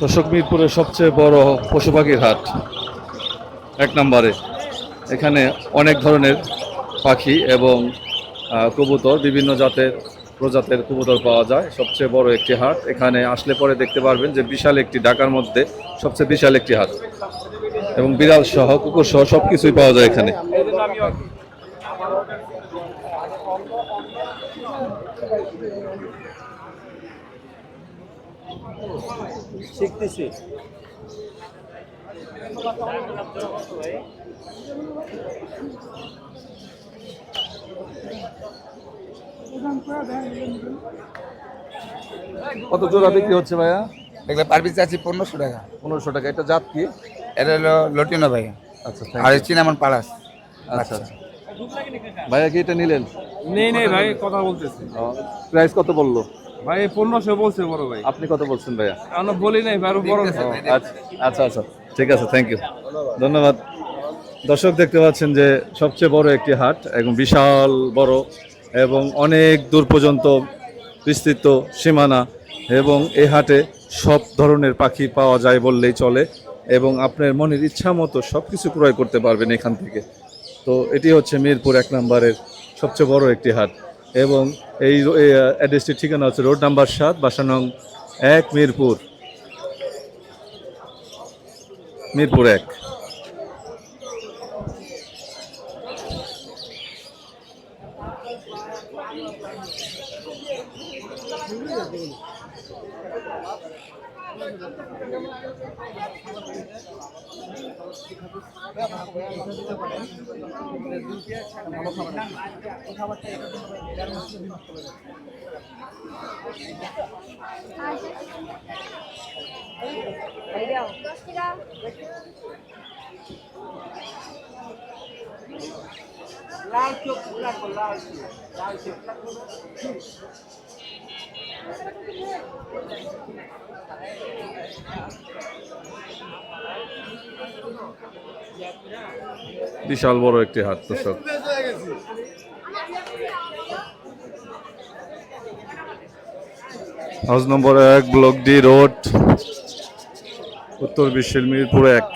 দর্শক, মিরপুরের সবচেয়ে বড় পশু পাখির হাট, এক নম্বরে। এখানে অনেক ধরনের পাখি এবং কবুতর, বিভিন্ন জাতের প্রজাতের কবুতর পাওয়া যায়। সবচেয়ে বড় একটি হাট। এখানে আসলে পরে দেখতে পারবেন যে বিশাল একটি ঢাকার মধ্যে সবচেয়ে বিশাল একটি হাট। এবং বিড়াল সহ, কুকুর সহ সব কিছুই পাওয়া যায় এখানে। শিখতেছি। কত জোড়া বিক্রি হচ্ছে ভাইয়া? এগুলো পার পিস আছে পনেরোশো টাকা। পনেরোশো টাকা। এটা জাত কি? এটা হলো লটিনো ভাইয়া আচ্ছা আর এই চিনামন পালাস আচ্ছা আচ্ছা। ভাইয়া কি এটা নিলেন? নেই নেই ভাই কথা বলতেছি। প্রাইস কত বলল? ভাই পনেরোশো বলছে বড় ভাই। আপনি কত বলছেন ভাইয়া? আমরা বলি নাই আরও বড়। আচ্ছা আচ্ছা আচ্ছা। ঠিক আছে থ্যাংক ইউ ধন্যবাদ। দর্শক দেখতে পাচ্ছেন যে সবচেয়ে বড় একটি হাট এবং বিশাল বড় এবং অনেক দূর পর্যন্ত বিস্তৃত সীমানা এবং এই হাটে সব ধরনের পাখি পাওয়া যায় বললেই চলে এবং আপনার মনের ইচ্ছা মতো সব কিছু ক্রয় করতে পারবেন এখান থেকে। তো এটি হচ্ছে মিরপুর এক নম্বরের সবচেয়ে বড় একটি হাট। এবং এই অ্যাড্রেসটির ঠিকানা হচ্ছে রোড নাম্বার সাত, বাসা নং এক, মিরপুর। মিরপুর এক। লাল চোখ লাল চোখ লাল চোখ Thank you. বিশাল বড় একটি হাট দর্শক হাউস নম্বর এক ব্লক ডি রোড, উত্তর বিশ্বের মিরপুর এক